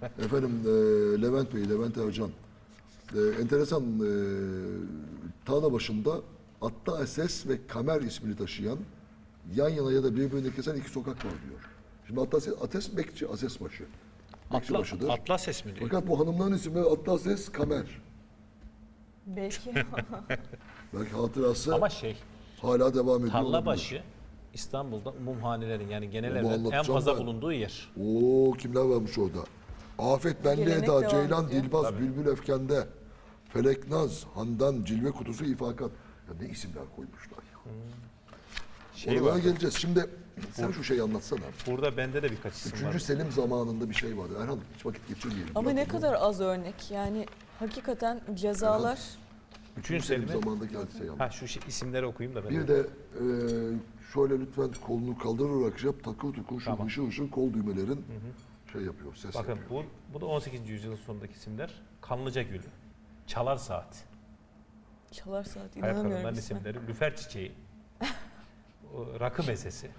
Efendim e, Levent Bey, Levent Ercan. E, enteresan e, tarla başında Atta Ses ve Kamer ismini taşıyan yan yana ya da birbirini kesen iki sokak var diyor. Şimdi Atta Ses, Ates Bekçi, Asesbaşı. Bekçi Atla, başıdır. Atlases mi diyor? Fakat bu hanımların isimleri Atta Ses, Kamer. Belki. Belki hatırası Ama şey, hala devam ediyor. olabilir. Tarlabaşı İstanbul'da umumhanelerin yani genel evlerin en anlatacağım fazla ben. bulunduğu yer. Oo kimler varmış orada? Afet Benli Gelenek Eda, devam Ceylan ediyor. Dilbaz, Tabii. Bülbül Efkende, Felek Naz, Handan, Cilve Kutusu, İfakat. Ya ne isimler koymuşlar ya. Şey Oralara var. geleceğiz. Şimdi sen şu şeyi anlatsana. Burada bende de birkaç isim Üçüncü var. Selim zamanında bir şey vardı. Erhan hiç vakit geçirmeyelim. Ama Bırak ne onu. kadar az örnek. Yani hakikaten cezalar Üçüncü Selim Selim'i. zamanındaki hadiseyi anlat. Ha şu şey, isimleri okuyayım da ben. Bir de e, şöyle lütfen kolunu kaldırarak yap. Takır tukur şu Tamam. hışır hışır kol düğmelerin şey yapıyor, ses Bakın yapıyor. bu, bu da 18. yüzyılın sonundaki isimler. Kanlıca Gülü, Çalar Saat, çalar saat inanamıyorum Kadınların isme. isimleri, Lüfer Çiçeği, o Rakı Mesesi,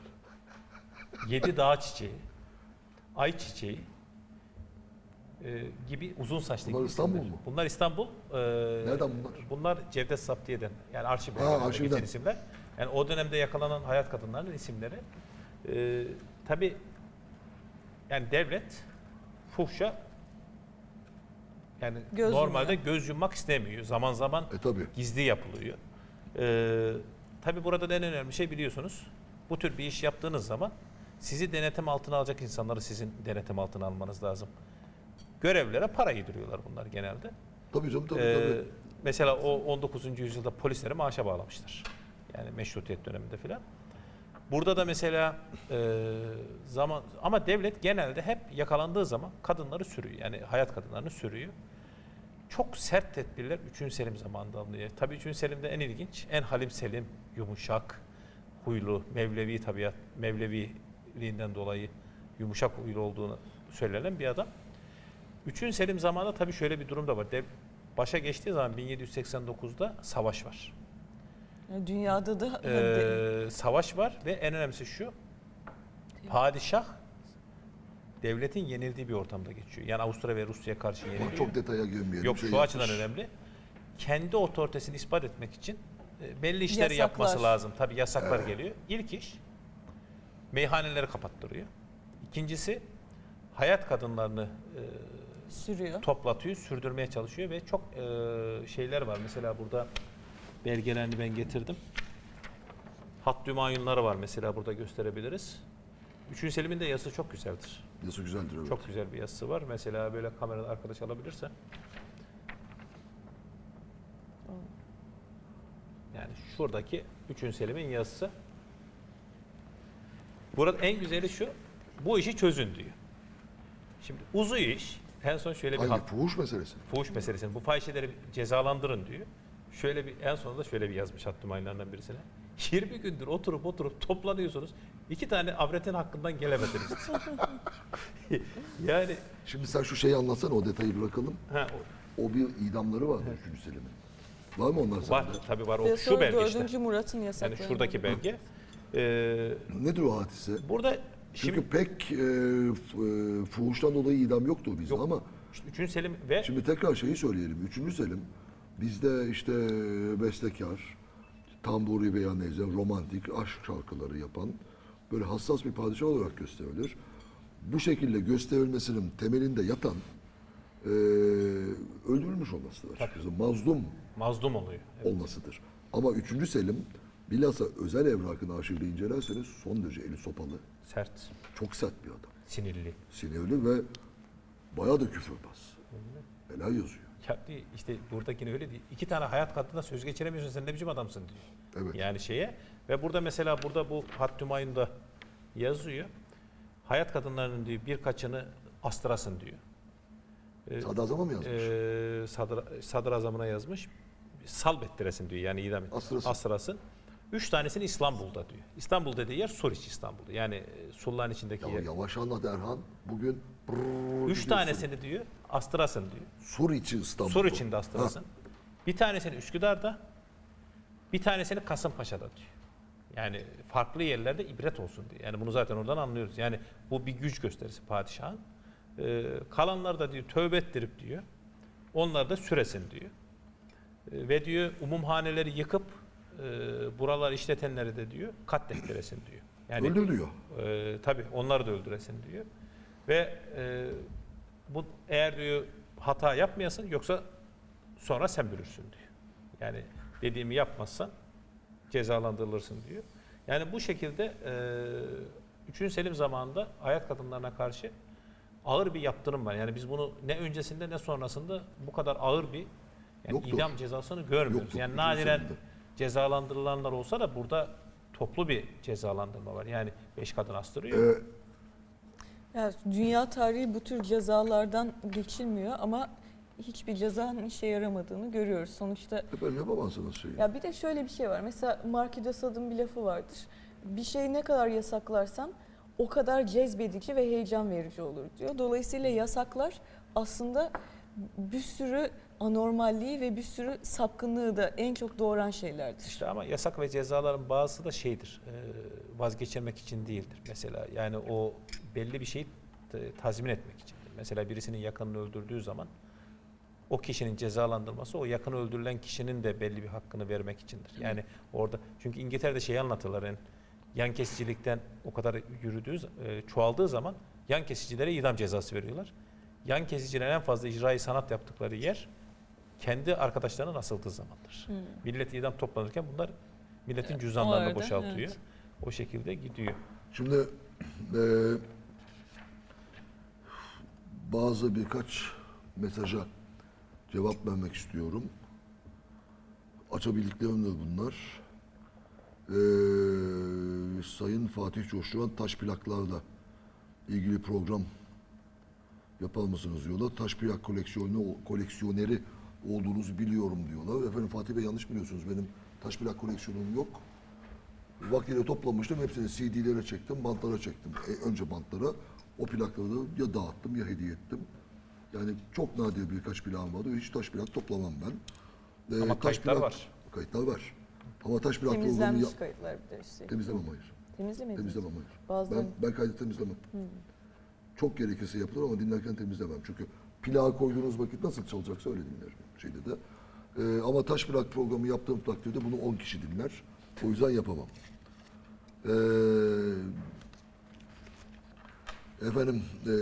Yedi Dağ Çiçeği, Ay Çiçeği e, gibi uzun saçlı Bunlar İstanbul isimler. mu? Bunlar İstanbul. e, Nereden bunlar? Bunlar Cevdet Saptiye'den yani arşiv Ha, belgelerinde arşivden. geçen isimler. Yani o dönemde yakalanan hayat kadınlarının isimleri. E, tabii yani devlet fuhşa yani Göz normalde yumuyor. göz yummak istemiyor. Zaman zaman E tabi. gizli yapılıyor. Ee, tabii burada en önemli şey biliyorsunuz. Bu tür bir iş yaptığınız zaman sizi denetim altına alacak insanları sizin denetim altına almanız lazım. Görevlere para yediriyorlar bunlar genelde. Tabii canım tabii Ee, tabii. mesela o 19. yüzyılda polisleri maaşa bağlamışlar. Yani meşrutiyet döneminde filan. Burada da mesela e, zaman ama devlet genelde hep yakalandığı zaman kadınları sürüyor. Yani hayat kadınlarını sürüyor. Çok sert tedbirler 3. Selim zamanında alınıyor. Tabii 3. Selim'de en ilginç, en halim selim, yumuşak, huylu, Mevlevi tabiat, Mevleviliğinden dolayı yumuşak huylu olduğunu söylenen bir adam. 3. Selim zamanında tabii şöyle bir durum da var. Dev, başa geçtiği zaman 1789'da savaş var. Dünyada da Ee, savaş var ve en önemlisi şu. Padişah devletin yenildiği bir ortamda geçiyor. Yani Avusturya ve Rusya'ya karşı yeniliyor. Çok detaya girmeyelim. Yok Şey şu yapmış. açıdan önemli. Kendi otoritesini ispat etmek için e, belli işleri Yasaklar. yapması lazım. Tabii yasaklar geliyor. İlk iş meyhaneleri kapattırıyor. İkincisi hayat kadınlarını e, sürüyor. toplatıyor, sürdürmeye çalışıyor ve çok e, şeyler var. Mesela burada belgelerini ben getirdim. Hat dümayunları var mesela burada gösterebiliriz. Üçüncü Selim'in de yazısı çok güzeldir. Nasıl güzeldir evet. Çok güzel bir yazısı var. Mesela böyle kamerada arkadaş alabilirse. Yani şuradaki 3. Selim'in yazısı. Burada en güzeli şu. Bu işi çözün diyor. Şimdi uzuyor iş. En son şöyle bir Hangi hat fuhuş meselesi? fuhuş meselesini, bu fahişeleri cezalandırın diyor. Şöyle bir en sonunda şöyle bir yazmış hattım aynılarından birisine. 20 gündür oturup oturup toplanıyorsunuz. iki tane avretin hakkından gelemediniz. yani Şimdi sen şu şeyi anlatsana o detayı bırakalım. ha, O bir idamları vardı 3. Selim'in. Var mı onlar var sende? tabii var Ve o şu sonra belge 4. işte. Murat'ın Yani yasakları. şuradaki belge. Ee, Nedir o hadise? burada Çünkü şimdi pek e, f- e, fuhuştan dolayı idam yoktu bizde Yok. ama işte 3. Selim ve şimdi tekrar şeyi söyleyelim. 3. Selim bizde işte bestekar, tamburi veya neyse romantik aşk şarkıları yapan böyle hassas bir padişah olarak gösterilir. Bu şekilde gösterilmesinin temelinde yatan e, öldürülmüş olmasıdır. Tabii. Mazlum mazlum oluyor. Evet. olmasıdır. Ama 3. Selim bilhassa özel evrakını arşivde incelerseniz son derece eli sopalı, Sert, çok sert bir adam. sinirli. Sinirli ve bayağı da küfürbaz. Bela yazıyor. Ya değil, işte buradakine öyle değil. İki tane hayat kadına söz geçiremiyorsun sen ne biçim adamsın diyor. Evet. Yani şeye ve burada mesela burada bu Hattümayun'da yazıyor. Hayat kadınlarının diyor birkaçını astırasın diyor. Ee, Sadrazam'a mı yazmış? Sadra, sadrazamına yazmış. Salb ettiresin diyor yani idam et. Astırasın. Astırasın. Üç tanesini İstanbul'da diyor. İstanbul dediği yer Suriç İstanbul'da. Yani e, Sulların içindeki ya yer. yavaş anlat Erhan. Bugün Üç tanesini diyor astırasın diyor. Sur içi İstanbul. Sur içinde astırasın. Bir tanesini Üsküdar'da, bir tanesini Kasımpaşa'da diyor. Yani farklı yerlerde ibret olsun diye. Yani bunu zaten oradan anlıyoruz. Yani bu bir güç gösterisi padişahın. E, kalanlar da diyor tövbe ettirip diyor. Onlar da süresin diyor. E, ve diyor umumhaneleri yıkıp e, buralar işletenleri de diyor katlettiresin diyor. Yani Öldür diyor. e, tabii onları da öldüresin diyor. Ve e, bu eğer diyor hata yapmayasın yoksa sonra sen bürürsün diyor. Yani dediğimi yapmazsan cezalandırılırsın diyor. Yani bu şekilde e, 3. Selim zamanında hayat kadınlarına karşı ağır bir yaptırım var. Yani biz bunu ne öncesinde ne sonrasında bu kadar ağır bir yani Yoktur. idam cezasını görmüyoruz. Yoktur. Yani nadiren cezalandırılanlar olsa da burada toplu bir cezalandırma var. Yani beş kadın astırıyor. Ee, Yani dünya tarihi bu tür cezalardan geçilmiyor ama hiçbir cezanın işe yaramadığını görüyoruz. Sonuçta efendim yapamazsınız şeyi. ya bir de şöyle bir şey var. Mesela Marquis de Sade'ın bir lafı vardır. Bir şeyi ne kadar yasaklarsan o kadar cezbedici ve heyecan verici olur diyor. Dolayısıyla yasaklar aslında bir sürü anormalliği ve bir sürü sapkınlığı da en çok doğuran şeylerdir. İşte ama yasak ve cezaların bazısı da şeydir. e, vazgeçirmek için değildir. Mesela yani o belli bir şeyi tazmin etmek içindir. Mesela birisinin yakınını öldürdüğü zaman o kişinin cezalandırması o yakını öldürülen kişinin de belli bir hakkını vermek içindir. Yani orada çünkü İngiltere'de şey anlatırlar yani yan kesicilikten o kadar yürüdüğü e, çoğaldığı zaman yan kesicilere idam cezası veriyorlar. Yan kesicilerin en fazla icraî sanat yaptıkları yer kendi arkadaşlarının asıldığı zamandır. Hmm. Millet idam toplanırken bunlar milletin cüzdanlarını arada, boşaltıyor. evet. O şekilde gidiyor. Şimdi e, bazı birkaç mesaja cevap vermek istiyorum. Açabildiklerim de bunlar. E, Sayın Fatih Coşturan taş plaklarla ilgili program yapar mısınız diyorlar. Taş plak koleksiyonu, koleksiyoneri olduğunuzu biliyorum diyorlar. Efendim Fatih Bey yanlış biliyorsunuz. Benim taş plak koleksiyonum yok. Vaktiyle toplamıştım. Hepsini CD'lere çektim, bantlara çektim. E, önce bantlara. O plakları da ya dağıttım ya hediye ettim. Yani çok nadir birkaç plağım vardı. Hiç taş plak toplamam ben. Ee, Ama kayıtlar var. Kayıtlar var. Ama taş plak programı Temizlenmiş kayıtlar bir de üstelik. temizlemem hayır. Temizlemediniz. Temizlemem hayır. Bazıları Ben, ben kaydı temizlemem. Çok gerekirse yapılır ama dinlerken temizlemem. Çünkü plağı koyduğunuz vakit nasıl çalacaksa öyle dinlerim şeyde de. Ee, ama taş plak programı yaptığım takdirde bunu 10 kişi dinler. O yüzden yapamam. Ee, efendim e,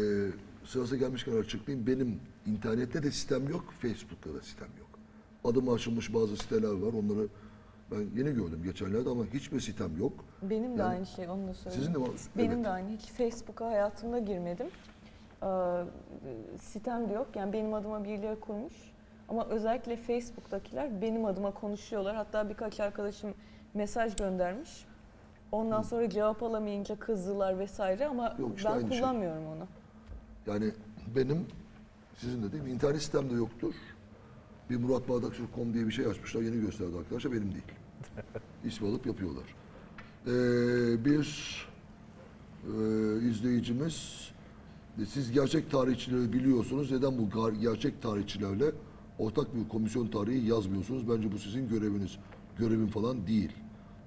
sırası gelmişken açıklayayım. Benim internette de sistem yok, Facebook'ta da sistem yok. Adım açılmış bazı siteler var. Onları ben yeni gördüm geçenlerde ama hiçbir sitem yok. Benim de Yani aynı şey onu da söyleyeyim. Sizin de var. Benim Evet. de aynı. Hiç Facebook'a hayatımda girmedim. Ee, sitem de yok. Yani benim adıma birileri kurmuş. Ama özellikle Facebook'takiler benim adıma konuşuyorlar. Hatta birkaç arkadaşım mesaj göndermiş. Ondan sonra cevap alamayınca kızdılar vesaire ama Yok, işte ben aynı şey. kullanmıyorum onu. Yani benim sizin de değil mi? İnternet sitemde yoktur. Bir Murat Bardakçı.com diye bir şey açmışlar. Yeni gösterdi arkadaşlar. Benim değil. İsmi alıp yapıyorlar. Ee, bir e, izleyicimiz e, siz gerçek tarihçileri biliyorsunuz. Neden bu gerçek tarihçilerle ortak bir komisyon tarihi yazmıyorsunuz? Bence bu sizin göreviniz. Görevim falan değil.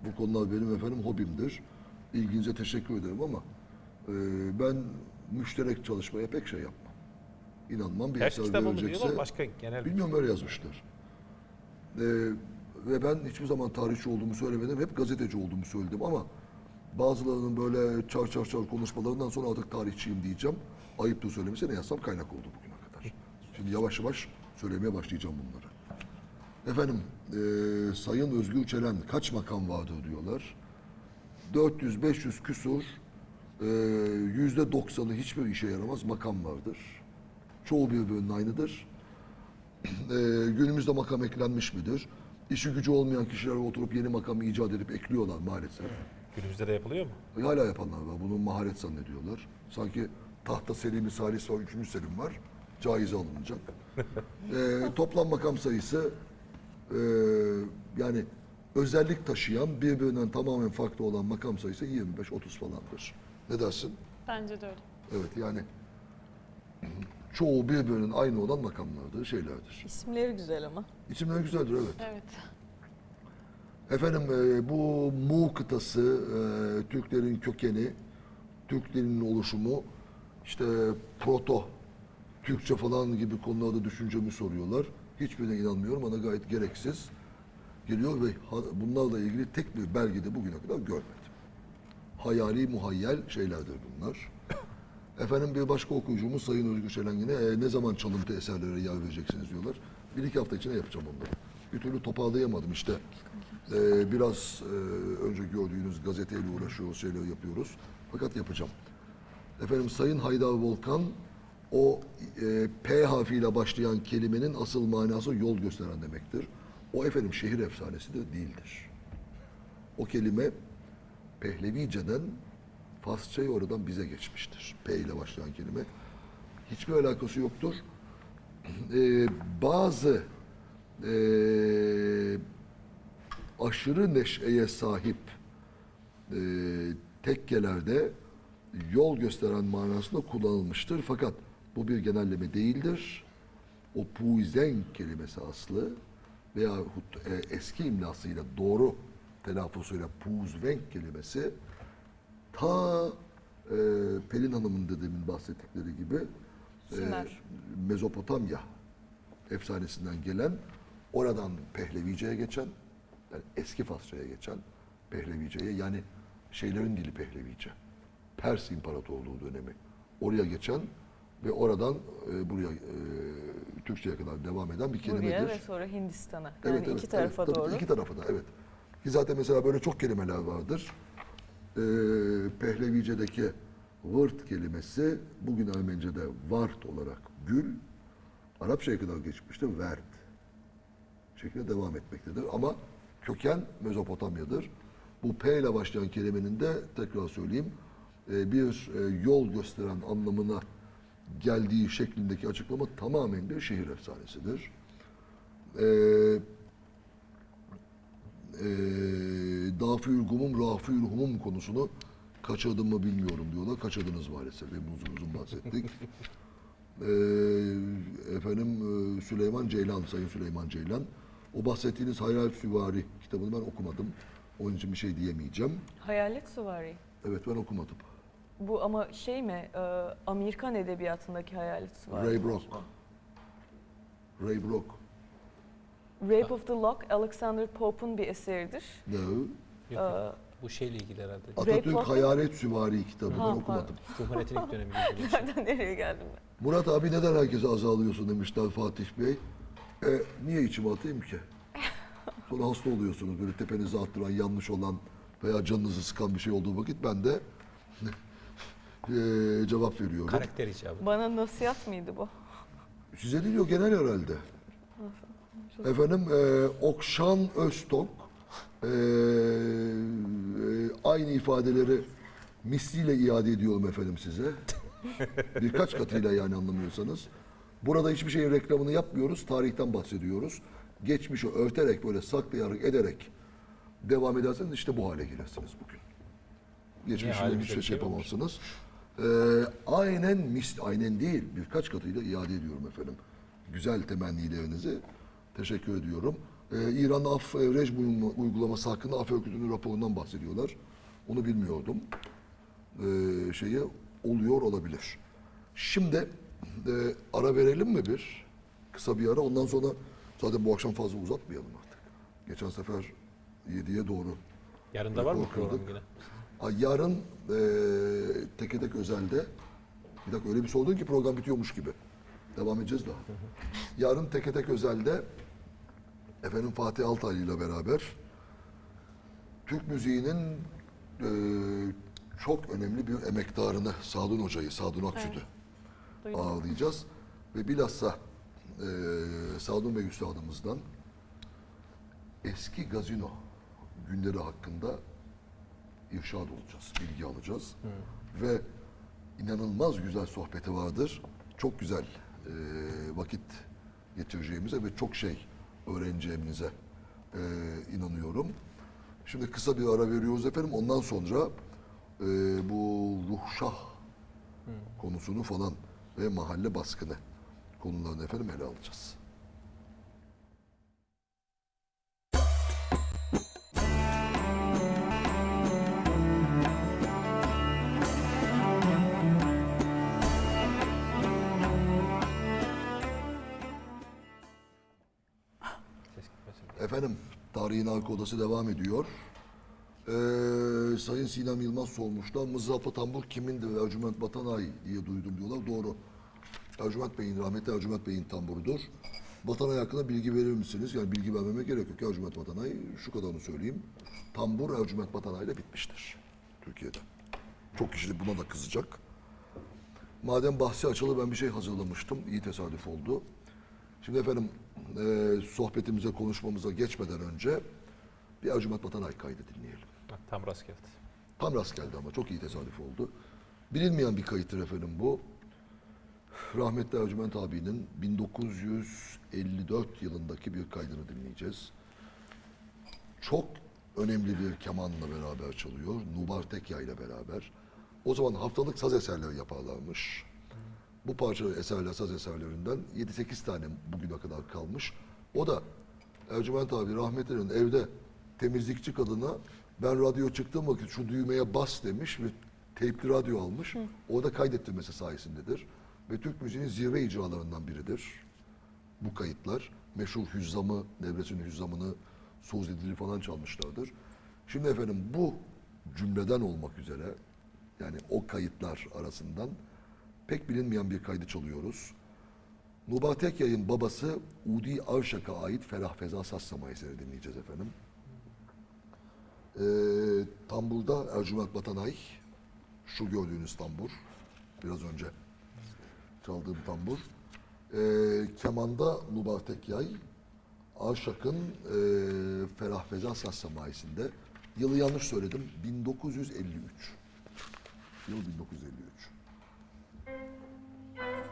Bu konular benim efendim hobimdir. İlginize teşekkür ederim ama e, ben müşterek çalışmaya pek şey yapmam. İnanmam bir Her eser verilecekse. başka genel Bilmiyorum öyle yazmışlar. Ee, ve ben hiçbir zaman tarihçi olduğumu söylemedim. Hep gazeteci olduğumu söyledim ama bazılarının böyle çar çar çar konuşmalarından sonra artık tarihçiyim diyeceğim. Ayıptır söylemesi ne yazsam kaynak oldu bugüne kadar. Şimdi yavaş yavaş söylemeye başlayacağım bunları. Efendim, eee, Sayın Özgür Çelen kaç makam vardır diyorlar. 400-500 küsur, eee, yüzde doksanı hiçbir işe yaramaz makam vardır. Çoğu birbirinin aynıdır. Eee, günümüzde makam eklenmiş midir? İşi gücü olmayan kişiler oturup yeni makam icat edip ekliyorlar maalesef. günümüzde de yapılıyor mu? E, Hala yapanlar var. Bunu maharet zannediyorlar. Sanki tahta Selim'i Salis var, 3. Selim var. Caize alınacak. Ee, toplam makam sayısı e, yani özellik taşıyan birbirinden tamamen farklı olan makam sayısı 25-30 falandır. Ne dersin? Bence de öyle. Evet yani çoğu birbirinin aynı olan makamlardır, şeylerdir. İsimleri güzel ama. İsimler güzeldir evet. Evet. Efendim e, bu Mu kıtası, e, Türklerin kökeni, Türklerin oluşumu işte proto, Türkçe falan gibi konularda düşüncemi soruyorlar. Hiçbirine inanmıyorum. Bana gayet gereksiz geliyor ve bunlarla ilgili tek bir belgede bugüne kadar görmedim. Hayali, muhayyel şeylerdir bunlar. Efendim bir başka okuyucumuz Sayın Özgür Şelengin'e "E, ne zaman çalıntı eserlere yer vereceksiniz diyorlar. Bir iki hafta içinde yapacağım onları. Bir türlü toparlayamadım işte. Ee, biraz e, önce gördüğünüz gazeteyle uğraşıyoruz, şeyler yapıyoruz. Fakat yapacağım. Efendim Sayın Haydar Volkan o e, P harfiyle başlayan kelimenin asıl manası yol gösteren demektir. O efendim şehir efsanesi de değildir. O kelime Pehlevice'den Farsça'ya oradan bize geçmiştir. P ile başlayan kelime. Hiçbir alakası yoktur. Ee, bazı ee, aşırı neşeye sahip e, tekkelerde yol gösteren manasında kullanılmıştır. Fakat bu bir genelleme değildir. O puizen kelimesi aslı veya e, eski imlasıyla doğru telaffuzuyla puzvenk kelimesi ta e, Pelin Hanım'ın da demin bahsettikleri gibi e. Mezopotamya efsanesinden gelen oradan Pehlevice'ye geçen yani eski Farsça'ya geçen Pehlevice'ye yani şeylerin dili Pehlevice. Pers İmparatorluğu dönemi. Oraya geçen ve oradan e, buraya e, Türkçe'ye kadar devam eden bir kelimedir. Buraya ve sonra Hindistan'a. Yani Evet, evet, iki tarafa evet, tabii, doğru. iki tarafa da evet. Ki zaten mesela böyle çok kelimeler vardır. Ee, Pehlevice'deki vırt kelimesi bugün Ermenice'de vart olarak gül, Arapçaya kadar geçmiştir vert şeklinde devam etmektedir. Ama köken Mezopotamya'dır. Bu P ile başlayan kelimenin de tekrar söyleyeyim e, bir e, yol gösteren anlamına geldiği şeklindeki açıklama tamamen bir şehir efsanesidir. Ee, e, Dafül Gumum, Rafül Humum konusunu kaçırdım mı bilmiyorum diyorlar. Kaçırdınız maalesef. Hep uzun uzun bahsettik. Ee, efendim e, Süleyman Ceylan, Sayın Süleyman Ceylan. O bahsettiğiniz Hayal Süvari kitabını ben okumadım. Onun için bir şey diyemeyeceğim. Hayalet Suvari. Evet ben okumadım. Bu ama şey mi? e, Amerikan edebiyatındaki Hayalet Suvari. Ray Brock. Ray Brock. Rape of the Lock, Alexander Pope'un bir eseridir. No. Yok, Ee, yok. Bu şeyle ilgili herhalde. Atatürk Brock- Hayalet Süvari kitabı Ha, ben okumadım. Cumhuriyet'in ilk dönemi şey. Nereden nereye geldim ben? Murat abi neden herkese azalıyorsun demişler Fatih Bey. E, niye içime atayım ki? Sonra hasta oluyorsunuz böyle tepenize attıran yanlış olan veya canınızı sıkan bir şey olduğu vakit ben de e, cevap veriyorum. Karakter icabı. Bana nasihat mıydı bu? Size değil o genel herhalde. Efendim e, Okşan Öztok e, e, aynı ifadeleri misliyle iade ediyorum efendim size. Birkaç katıyla yani anlamıyorsanız. Burada hiçbir şeyin reklamını yapmıyoruz. Tarihten bahsediyoruz. Geçmişi örterek böyle saklayarak ederek devam ederseniz işte bu hale gelirsiniz bugün. Geçmişle halimizde hiçbir bir şey şey yapamazsınız. Ee, aynen mis, aynen değil birkaç katıyla iade ediyorum efendim. Güzel temennilerinizi teşekkür ediyorum. Ee, İran af e, rejim uygulama- uygulaması hakkında af örgütünün raporundan bahsediyorlar. Onu bilmiyordum. Ee, şeyi oluyor olabilir. Şimdi e, ara verelim mi bir? Kısa bir ara. Ondan sonra zaten bu akşam fazla uzatmayalım artık. Geçen sefer 7'ye doğru Yarın da var mı program yine? Ay, Yarın eee teke tek özelde bir dakika öyle bir sordun ki program bitiyormuş gibi. Devam edeceğiz daha. Yarın teke tek özelde efendim Fatih Altaylı ile beraber Türk müziğinin eee, çok önemli bir emektarını Sadun Hoca'yı, Sadun Akçüt'ü Duydum. ağırlayacağız. Ve bilhassa eee Sadun Bey Üstadımızdan eski gazino günleri hakkında irşad olacağız, bilgi alacağız. Ve inanılmaz güzel sohbeti vardır. Çok güzel eee, vakit geçireceğimize ve çok şey öğreneceğimize eee, inanıyorum. Şimdi kısa bir ara veriyoruz efendim. Ondan sonra eee, bu ruhşah konusunu falan ve mahalle baskını konularını efendim ele alacağız. Tarihin arka odası devam ediyor. Ee, Sayın Sinem Yılmaz sormuşlar. Mızraplı tambur kimindir? Ercüment Batanay diye duydum diyorlar. Doğru. Ercüment Bey'in, rahmetli Ercüment Bey'in tamburudur. Batanay hakkında bilgi verir misiniz? Yani bilgi vermeme gerek yok. Ercüment Batanay, şu kadarını söyleyeyim. Tambur Ercüment Batanay ile bitmiştir. Türkiye'de. Çok kişi buna da kızacak. Madem bahsi açılı ben bir şey hazırlamıştım. İyi tesadüf oldu. Şimdi efendim e, sohbetimize, konuşmamıza geçmeden önce bir Ercüment Batanay kaydı dinleyelim. Tam rast geldi. Tam rast geldi ama çok iyi tesadüf oldu. Bilinmeyen bir kayıttır efendim bu. Rahmetli Ercüment abinin 1954 yılındaki bir kaydını dinleyeceğiz. Çok önemli bir kemanla beraber çalıyor. Nubar Tekya ile beraber. O zaman haftalık saz eserleri yaparlarmış. Bu parça eserler, saz eserlerinden 7-8 tane bugüne kadar kalmış. O da Ercüment abi rahmetli'nin evde temizlikçi kadına ben radyo çıktığım vakit şu düğmeye bas demiş ve teypli radyo almış. Orada kaydettirmesi sayesindedir. Ve Türk müziğinin zirve icralarından biridir. Bu kayıtlar. Meşhur Hüzzam'ı, Devres'in Hüzzam'ını, Suzi Dili falan çalmışlardır. Şimdi efendim bu cümleden olmak üzere yani o kayıtlar arasından pek bilinmeyen bir kaydı çalıyoruz. Nubatek Yay'ın babası Udi Arşak'a ait Ferah Feza Saz Samayese'ni dinleyeceğiz efendim. Ee, tamburda Ercüment Batanay, şu gördüğünüz tambur, biraz önce çaldığım tambur. Ee, kemanda Nubatek Yay, Arşak'ın e, Ferah Feza Saz Samayesi'nde. Yılı yanlış söyledim, 1953. Yıl 1953. Thank you.